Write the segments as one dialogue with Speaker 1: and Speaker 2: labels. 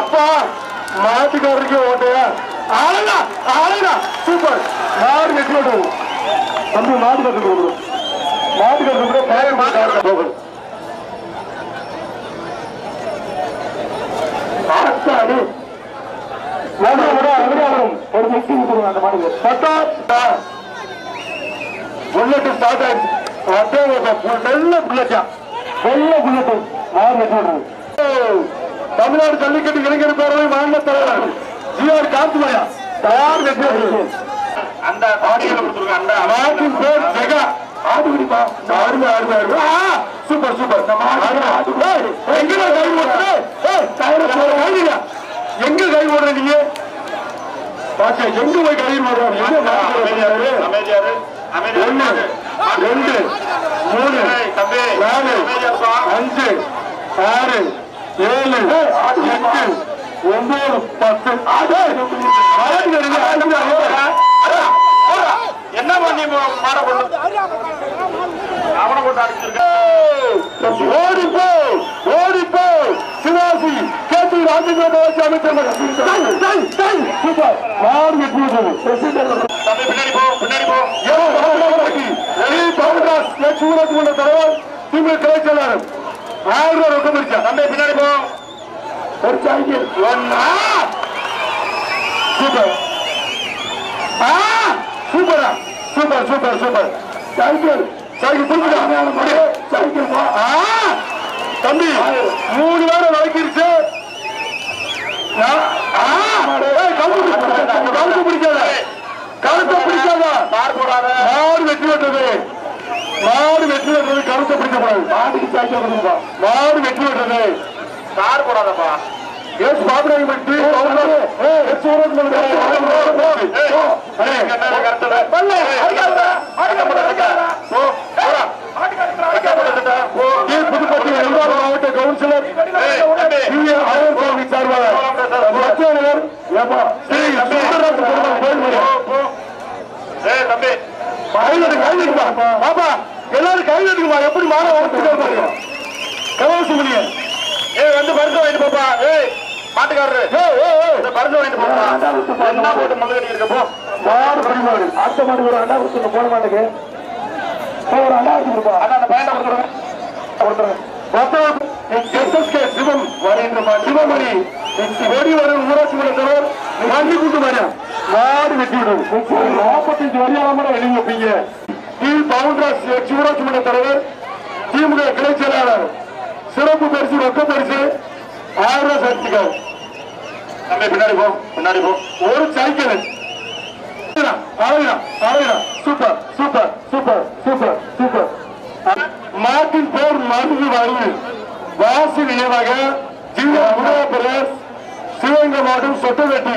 Speaker 1: அப்பா. மாட்டுக்காரருக்கு ஓட்டையா ஆளுடா ஆளுடா. சூப்பர். யாரு வெற்றி ஓட்டு தம்பி மாடு கட்டு கொடுக்கும் மாடு கட்டு கூட பேர் மாட்டு ஆத்தாடி ஒரு மிக்சி கொடுங்க அந்த மாடுக்கு. பத்தா ஸ்டார்ட் ஆயிடுச்சு. புல்லட்டா. மாடு வெற்றி ஓடுறது தமிழ்நாடு ஜல்லிக்கட்டு இளைஞர் பேரவை மாநில தலைவர் ஜிஆர் காந்திமயா தயார் வெற்றி ஓடுறது
Speaker 2: அந்த
Speaker 1: மாட்டின் பேர் ஜெகா. ஆடு குடிப்பா அருமை அருமை அருமை. Super super. ஏய், எங்கடா கை ஓடுற எங்க கை ஓடுற நீங்க பாச்சா எங்க போய் கை ஓடுறாரு எங்க ஒண்ணு ரெண்டு மூணு நாலு அஞ்சு ஆறு ஏழு எட்டு ஒன்பது பத்து.
Speaker 2: என்ன பண்ணி மாட கொண்டு அவனை கொண்டு அடிச்சிருக்க.
Speaker 1: ஓடிப்போ ஓடிப்போ. சிவாசி கேட்டு ராஜகோபால வச்சு அமைச்சர் சூப்பர் மாடு
Speaker 2: பின்னாடி போ பின்னாடி போ.
Speaker 1: சூரத் கொண்ட தலைவர் திமுக கிளை செயலாளர் ஆயிரம் ரூபாய் ரொக்கம் பிடிச்சா.
Speaker 2: தம்பி பின்னாடி போ.
Speaker 1: ஒரு சைக்கிள் ஒன்னா? சூப்பர். ஆ சூப்பரா. Super super super. Cycle cycle புரிஞ்சுதா சைக்கிள் போ. ஆ தம்பி மூணு பேரை வளர்க்கிருச்சு. கவுத்து பிடிக்காத. கருத்தை பிடிக்காத. மாடு வெற்றி பெற்றது மாடு வெற்றி பெற்றது கருத்தை பிடிக்கப்படாது மாட்டுக்கு சாய்க்க கொடுப்பா மாடு வெற்றி பெற்றது
Speaker 2: கார் போடாதப்பா
Speaker 1: எஸ் பாபுராஜ் மட்டி சூரத் புதுக்கோட்டை எம்ஆர் மாவட்ட கவுன்சிலர் மத்தியவர் ஏப்பா ஸ்ரீ சுந்தரராஜ்
Speaker 2: ஏய் தம்பி
Speaker 1: பாப்பா கைதட்டுமா எப்படி மாற ஓட்டுங்க கவச முடியும்
Speaker 2: ஏய் வந்து பரிசு வாங்கிட்டு போப்பா. ஏய் மாட்டுக்காரரு. இந்த பரிசு வாங்கிட்டு போப்பா. என்ன போட்டு முதல் இருக்க போ.
Speaker 1: மாடு பரிமாறு அடுத்த மாடு ஒரு அண்டா கொடுத்துருங்க போன மாட்டுக்கு. ஒரு அண்டா கொடுத்துருப்பா
Speaker 2: அண்ணா அந்த பையனை கொடுத்துருங்க
Speaker 1: கொடுத்துருங்க எஸ்எஸ்கே சிவம் வரேந்திர சிவமணி. ஓடி வரும் ஊராட்சி மன்ற தலைவர் நன்றி கூட்டு வரேன் மாடு வெட்டி விடும் நாற்பத்தஞ்சு வரியாளமான எழுதி வைப்பீங்க. டி பவுண்டராஸ் எக்ஸ் ஊராட்சி மன்ற தலைவர் திமுக கிளை செயலாளர் சிறப்பு பரிசு ரொக்க பரிசு ஆயிரம் ரூபாய் சர்டிபிகேட்
Speaker 2: தம்பி பின்னாடி போ பின்னாடி போ.
Speaker 1: ஒரு சைக்கிள். ஆயிரம் ஆயிரம் super super super super super. மாட்டின் பேர் மருந்து வருது வாசி நினைவாக ஜில்லா பிரதேஷ் சிவகங்கை மாவட்டம் சொட்டவெட்டி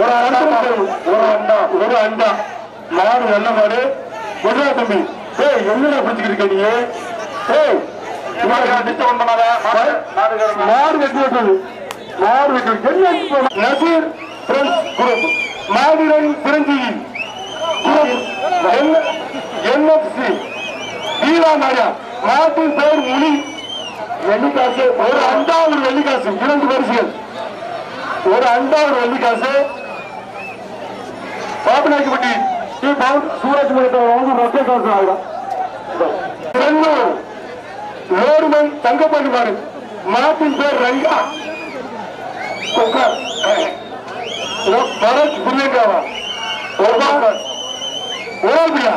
Speaker 1: ஒரு அண்டா ஒரு அண்டா ஒரு அண்டா. மாடு நல்ல மாடு. விடுறா தம்பி? ஏய் என்னடா பிடிச்சிக்கிட்டு இருக்க நீ? ஏய்
Speaker 2: மாடு
Speaker 1: வெட்டி என்ன இப்ப நசீர் பிரெண்ட்ஸ் குரூப் மாவீரன் சிரஞ்சீவி என்எஃப்சி. வீரா நாயா. மாட்டின் பெயர் முனி. வெள்ளிக்காசு. ஒரு அண்டா ஒரு வெள்ளிக்காசு. இரண்டு பரிசுகள் ஒரு அண்டா ஒரு வெள்ளிக்காசு பாப்பநாயக்கப்பட்டி டி பவுன் சூரஜ் மகத்தை வந்து ரொக்க காசு ஆகும் செல்லூர் லோடுமன் தங்கப்பாண்டி மாடு மாட்டின் பேர் ரங்கா குக்கர் பரத் புரியங்காவா ஒரு குக்கர் ஒரு ஆள்பியா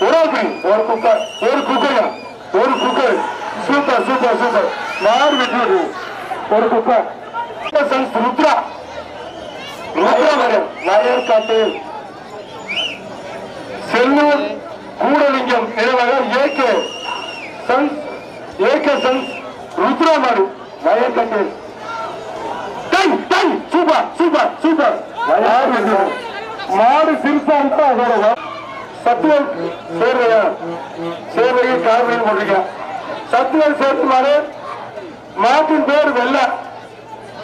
Speaker 1: ஒரு ஆள்பி ஒரு குக்கர் ஒரு குக்கரா ஒரு குக்கர் சூப்பர் சூப்பர் சூப்பர் மாறு வெற்றி விடு. ஒரு குக்கர் சன்ஸ் ருத்ரா ருத்ரா மகன் வயற்காட்டு செல்லூர் கூடலிங்கம் நிறுவனர் AK sons AK sons Rudra மாடு வயற்காட்டு டை டை சூப்பர் சூப்பர் சூப்பர். மாடு மாடு சிறுசா இருந்தா அதோட வ- சேர்வையா? சேர்வையை காரணம் போட்டிருக்க சத்துவம் சேர்த்து மாட்டின் பேர் வெள்ள.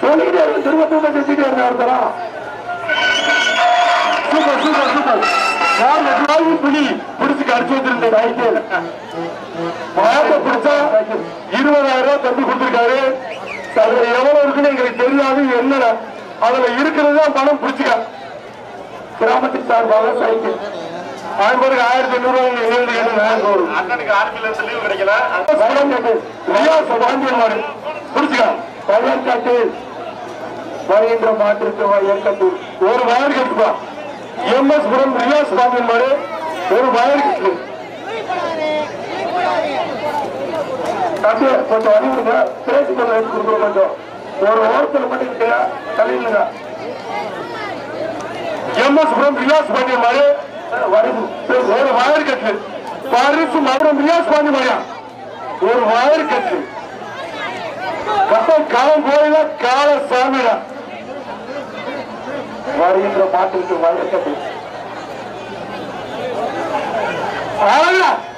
Speaker 1: சொல்லிக்கிட்டே இருக்கு திரும்ப திரும்ப செஞ்சுட்டே இருந்தா சூப்பர் சூப்பர் சூப்பர். யார் வெற்றி புலி? பிடிச்சு கடிச்சு வச்சிருந்த நாய்க்கு. மாட்டை பிடிச்சா இருபதாயிரம் ரூபாய் தம்பி கொடுத்திருக்காரு. அதுல எவ்வளவு இருக்குன்னு எங்களுக்கு தெரியாது அது என்னடா? அதுல இருக்கிறது தான் பணம் பிடிச்சிக்க கிராமத்தின் சார்பாக சைக்கிள். ஆயிரத்தி ஐநூறு ரூபாய்
Speaker 2: அண்ணனுக்கு ஆர்மில இருந்து லீவு கிடைக்கல.
Speaker 1: வயற்காட்டு வருகின்ற மாட்டிற்கு வயற்காட்டு ஒரு வயர் கட்டுப்பா. எம் எஸ் புரம் ரியாஸ் பாண்டியன் மாடு ஒரு வயலுக்கு கொஞ்சம் வழி பேசி கொஞ்சம் எடுத்து கொடுக்குறோம் கொஞ்சம். ஒரு ஓரத்தில் பண்ணிக்கிட்டு தலையிலுங்க எம்எஸ் புரம் ரியாஸ் பாண்டியன் மாடு ஒரு வயர் கட்டு. பரிசு மதுரம் ரியாஸ் பாண்டியன் மாடியா ஒரு வயர் கட்டு. கப்பல் காலம் போயில கால சாமிடா. வருகின்ற மாட்டிற்கு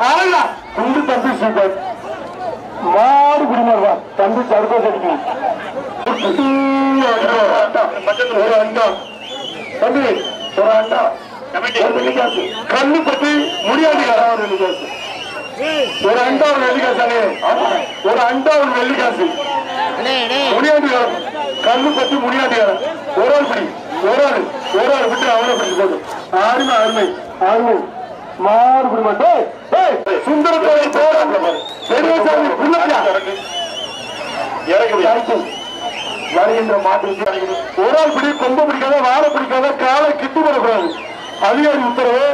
Speaker 1: அழகா குண்டு தம்பி சூப்பர். மாடு குடிமர்வா தம்பி சர்க்கோஸ் அடிக்கணும். ஒரு அண்டா தம்பி ஒரு அண்டா கண்ணு பத்தி முடியாது. ஒரு வெள்ளிக்காசு ஒரு அண்டா ஒரு வெள்ளிக்காசு ஒரு அண்டா ஒரு வெள்ளிக்காசு முடியாது கண்ணு பத்தி முடியாது ஒரு ஆள் படி. ஒரு ஒரு ஆள் விட்டு அவனை பிடிச்சு போது அருமை அருமை அருமை மாறு குடும்பம் சுந்தரத்தோட போற பெரியசாமி புள்ளா
Speaker 2: இறக்கி விடு.
Speaker 1: கிடைக்கும் வருகின்ற மாட்டிற்கு ஒரு ஆள் பிடி கொம்ப பிடிக்காத வாழை பிடிக்காத காலை கிட்டு வரக்கூடாது அதிகாரி உத்தரவு.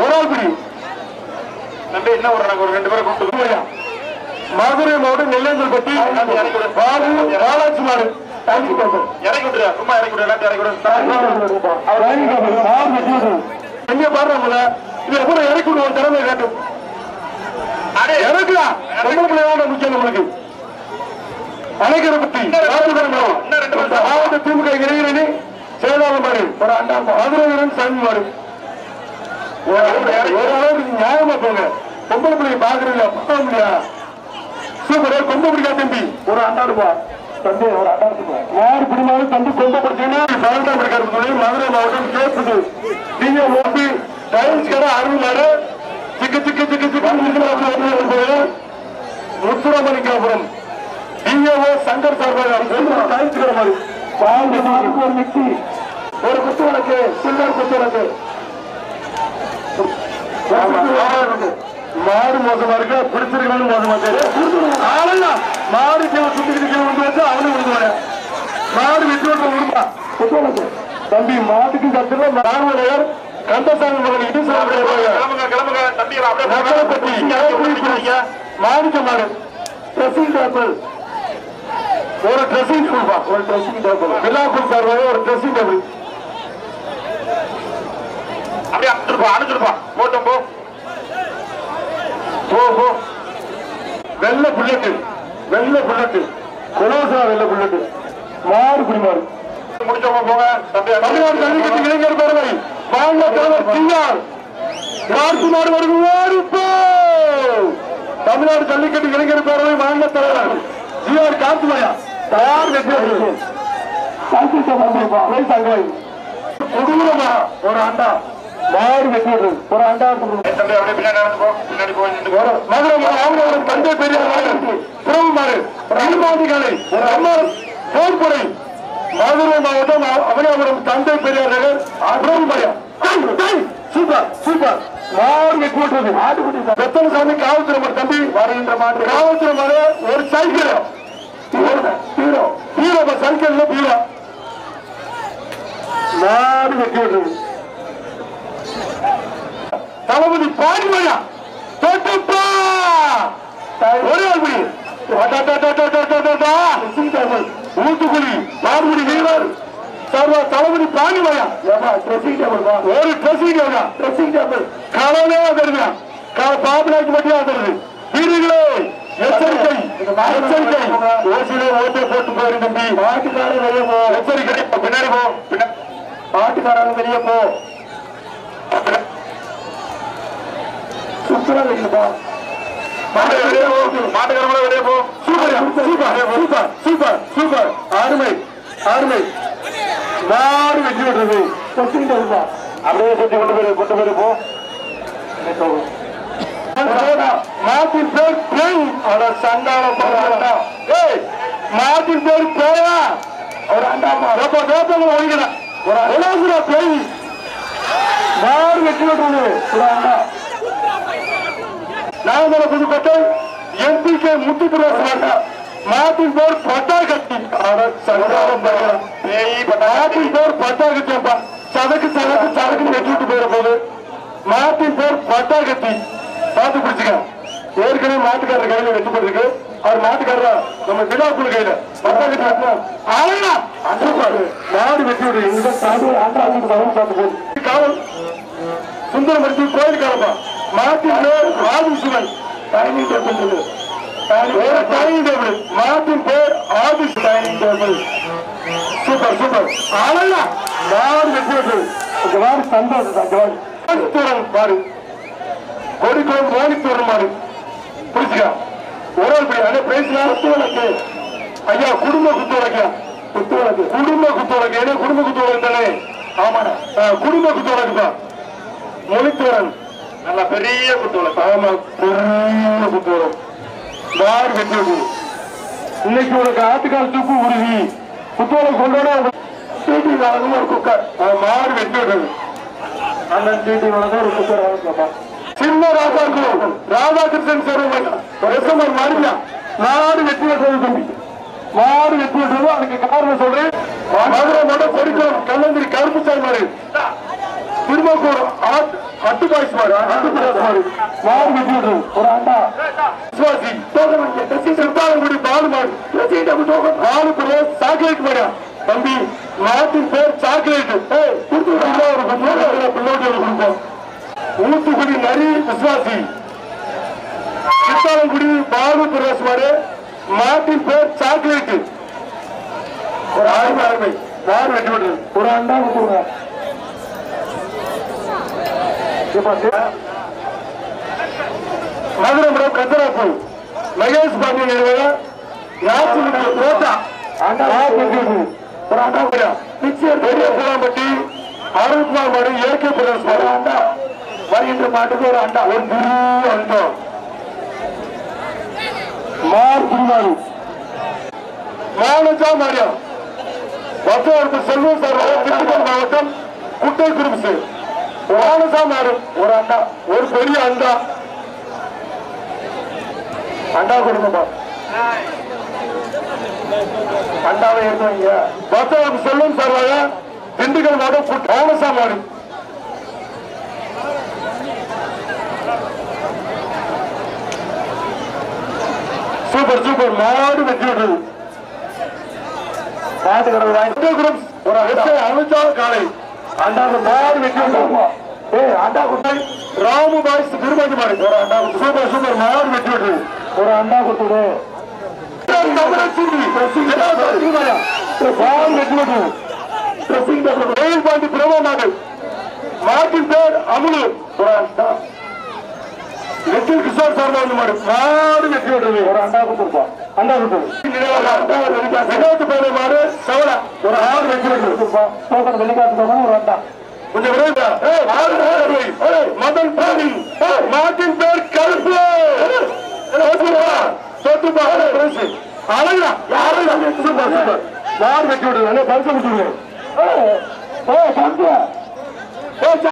Speaker 1: ஒரு ஆள் பிடி.
Speaker 2: நம்பி என்ன ஒரு ஒரு ரெண்டு பேரை கூப்பிட்டு?
Speaker 1: மதுரை மாவட்டம் நெல்லேந்தல்பட்டி பாபு பாலாஜி மாடு.
Speaker 2: இறக்கி விட்டுரு. சும்மா இறக்கி விடு எல்லாத்தையும் இறக்கி விடு
Speaker 1: எங்க பாடுறாங்கள இது எப்படி இறக்கி விடுவோம் திறமை காட்டும்.
Speaker 2: அடே.
Speaker 1: இறக்குடா. பொம்பளை பிள்ளையோட முக்கியம் நம்மளுக்கு. அணைக்கிற பத்தி. மாவட்ட திமுக இளைஞரணி செயலாளர் மாறு ஒரு அண்டா மதுரை வீரன் சாமி மாறு ஓரளவுக்கு நியாயமா போங்க. பொம்பளை பாக்குறீங்களா பார்க்க முடியா சூப்பர். கொம்ப பிடிக்கா தம்பி. ஒரு அண்டாடுப்பா தம்பி ஒரு அண்டாடுப்பா யாரு பிடிமாலும் தம்பி கொம்ப பிடிச்சீங்கன்னா பதினெட்டாம் இருக்காரு சொல்லி மதுரை மாவட்டம் கேட்குது நீங்க ஓப்பி டைல்ஸ் கடை அருள்மாறு சிக்கு சிக்கு சிக்கு சிக்கு முத்துராமலிங்காபுரம் டிஓ சங்கர் சார்பாக டைல்ஸ் கடை மாதிரி பாஞ்சு நாளுக்கு ஒரு மிக்சி ஒரு குத்து வழக்கு சில்லர் குத்து வழக்கு மாடு மோசமா இருக்கு? பிடிச்சிருக்கணும் மோசமா ஆளல்ல. மாடு கீழே சுத்திக்கிட்டு கீழே வந்து வச்சு அவனு விடுவாங்க மாடு விட்டு விட்டு குத்துவனுக்கு தம்பி மாட்டுக்கு கத்துல ராமநகர் கந்தசாமி மகன் இடி
Speaker 2: நிக்கிறீங்க.
Speaker 1: மாணிக்க மாடு ட்ரெஸ்ஸிங் டேபிள் ஒரு ட்ரெஸ்ஸிங் டேபிள்ப்பா ஒரு ட்ரெஸ்ஸிங் டேபிள் விழாக்குள் சார்பாக ஒரு ட்ரெஸ்ஸிங் டேபிள்
Speaker 2: அப்படியே அனுப்பிச்சிருப்பா அனுப்பிச்சிருப்பா. போட்டோம் போ.
Speaker 1: போ வெள்ள புல்லட்டு. வெள்ள புல்லட்டு. கொலோசா வெள்ள புல்லட்டு. மாடு குடிமாறு
Speaker 2: முடிச்சவங்க போங்க.
Speaker 1: தமிழ்நாடு ஜல்லிக்கட்டு இளைஞர் பேரவை. மாநில தலைவர் சிஆர் வருவார் இப்போ தமிழ்நாடு ஜல்லிக்கட்டு இளைஞர் பேரவை மாநில தலைவர். ஜிஆர் காத்துமயா தயார் வெற்றி கொடூரமா ஒரு அண்டா மாடு வெற்றி ஒரு மாவட்டம் தந்தை பெரியார் புறவுமாறு ரகுமாதிகாலை ஒரு அம்மா போர்படை மதுரை மாவட்டம் அவனியாபுரம் தந்தை பெரியார் நகர் புறவுமாரியா சூப்பர் சூப்பர். மாடு வெட்டுவது வெத்தன சாமி. காவல்துறை தம்பி. வருகின்ற மாடு காவல்துறை ஒரு சைக்கிள். ஹீரோ. ஹீரோ. சைக்கிள்ல ஹீரோ மாடு வெட்டி விடுறது தளபதி பாடிமையா தொட்டுப்பா. ஒரே ஆள்படி ஊத்துக்குழி பாடுபடி வீரர். சர்வ தளபதி பாண்டிமையா ஒரு ட்ரெஸ்ஸிங் டேபிள் ட்ரெஸ்ஸிங் டேபிள் காலையிலே வந்துருங்க பாபுலாக்கு மட்டும் வந்துருது வீரர்களே எச்சரிக்கை. எச்சரிக்கை. ஓசிலே ஓட்டை போட்டு போயிரு தம்பி. மாட்டுக்காரன் வெளியே போ. எச்சரிக்கை பின்னாடி போ. பின்னாடி மாட்டுக்காரங்க வெளியே போ. சுத்தரா வெளியே போ
Speaker 2: வெளியே போ.
Speaker 1: Super super super super super அருமை அருமை வெற்றி விடுறது அப்படியே சுத்தி கொண்டு போய் கொண்டு போய் போ மாட்டின் பேர் பிளேன் ஏய் மாட்டின் பேர் ஒரு அண்டாமா ரொம்ப வேப்பங்க ஒழிக்கல ஒரு உலகுல பேய் மாறு வெற்றி பெற்றது ஒரு அண்டா நாகமல புதுக்கோட்டை எம்பிகே முத்துப்புரேசன் மாட்டின் பேர் பட்டா கட்டி மாட்டின் பேர் பட்டா கட்டியப்பா சதக்கு சதக்கு சதக்கு வெட்டிட்டு போயிட போகுது மாட்டின் பேர் பட்டா கட்டி பார்த்து பிடிச்சுக்க ஏற்கனவே மாட்டுக்காரர் கையில வெட்டி போட்டிருக்கு. அவர் மாட்டுக்காரரா? நம்ம விழாக்குழு கையில. பட்டா கட்டி மாடு வெட்டி விடு. இங்க சாது ஆண்டா சவுண்ட் பார்த்து போகுது காவல். சுந்தரமூர்த்தி கோயில் காலப்பா. மாட்டின் பேர் Adhisivan. Dining table dining table மாட்டின் பேர் ஆதிஸ் டைனிங் டேபிள் சூப்பர் சூப்பர் ஆனா மாடு வெற்றி இந்த மாதிரி சந்தோஷம் தான் கோடித்தூரம் மாடு. கோடிக்குளம் கோடித்தூரம் மாடு. புரிச்சுக்கா ஒரு ஆள் போய் அதே பேசினா ஐயா குடும்ப குத்துவலக்கு குத்துவலக்கு குடும்ப குத்துவலக்கு ஏன்னா குடும்ப குத்துவலக்கு தானே? ஆமாண்ணா. குடும்ப குத்துவலக்குப்பா மொழித்தோரன். நல்ல பெரிய குத்துவலம் ஆமா பெரிய குத்துவலம் மாறு வெற்றி இன்னைக்கு உனக்கு ஆட்டுக்கால் தூக்கு உருவி குத்துவலம் கொண்டோட சீட்டி வழங்கும் ஒரு குக்கர். மாறு வெற்றி விடுறது அண்ணன் சீட்டி வழங்க ஒரு குக்கர் வாங்கிக்கப்பா சின்ன ராஜா இருக்கும் ராதாகிருஷ்ணன் சிறுவன் சேருவாங்க ஒரு எஸ்எம்ஆர் மாறியா நாடு வெற்றி பெற்றது தம்பி. மாடு வெற்றி பெற்றது அதுக்கு காரணம் சொல்றேன். மதுரை மட்டும் பொறிக்கும் கல்லந்திரி கருப்பு சார் மாதிரி திருமக்கூர் அட்டுபாய்ஸ் மாறு அட்டுபாய்ஸ் மாறு மாடு வெற்றி பெற்றது ஒரு அண்டா விசுவாசி சிறுத்தாலங்குடி பாலு மாடு பாலுக்குரிய சாக்லேட் மாடியா தம்பி மாட்டின் பேர் சாக்லேட் கொடுத்து ஒரு பிள்ளோட்டி கொடுப்போம் ஊத்துக்குடி நரி விசுவாசி சித்தாலங்குடி பாலு பிரதேஷ் மாடு மாட்டின் பேர் சாக்லேட் ஒரு அருமை அருமை யார் வெட்டி விடுறது ஒரு அண்டா கொடுத்துருங்க மதுரை மேடம் கத்தராப்பு மகேஷ் பாபு நிறுவனம் ராசிமுடி கோட்டா. அண்டா வெட்டி விடுறது ஒரு அண்டா கூட நிச்சயம் பெரிய புலாம்பட்டி அருண்குமார் மாடு ஏகே பிரதேஷ் மாடு அண்டா வருகின்ற மாட்டுக்கு ஒரு அண்டா ஒரு பெரிய அண்டா மார் குருமாரு. மானஜா மாரியா. வசவரப்பு செல்வம் சார் திண்டுக்கல் மாவட்டம் குட்டை ஒரு ஆளு தான் மாறும். ஒரு அண்டா ஒரு பெரிய அண்டா அண்டா கொடுங்கப்பா அண்டாவை எடுத்துவீங்க வசவரப்பு சொல்லும் சார் திண்டுக்கல் மாவட்டம் மானசா மாடு. Super super. மாடு வெற்றி விட்டது மாட்டுக்கிறது வாங்கி ஒரு எஸ்ஐ காலை. அண்டாவது மாடு வெற்றி விட்டது அண்டா குட்டை ராமு பாய்ஸ் திருமதி மாடு ஒரு அண்டா சூப்பர் சூப்பர் மாடு வெற்றி விட்டது ஒரு அண்டா கொடுத்துடு பாண்டி பிரபா மாடு மாட்டின் பேர் அமுலு. ஒரு அண்டா வெற்றில் கிஷோர் சார் வந்து மாடு? மாடு வெற்றி விடுறது. ஒரு அண்டா கொடுத்துருப்போம் அண்டா கொடுத்தது வினோத்து பேரு மாடு ஒரு ஆறு வெற்றி விடுறது. டோக்கன் வெளிக்காட்டு டோக்கன் ஒரு அண்டா. கொஞ்சம் விரைவா மதன் பாடி மாட்டின் பேர் கருப்பு. சொத்துப்பா அழகா யாரு சூப்பர் சூப்பர் யார் வெற்றி விடுறது. பரிசு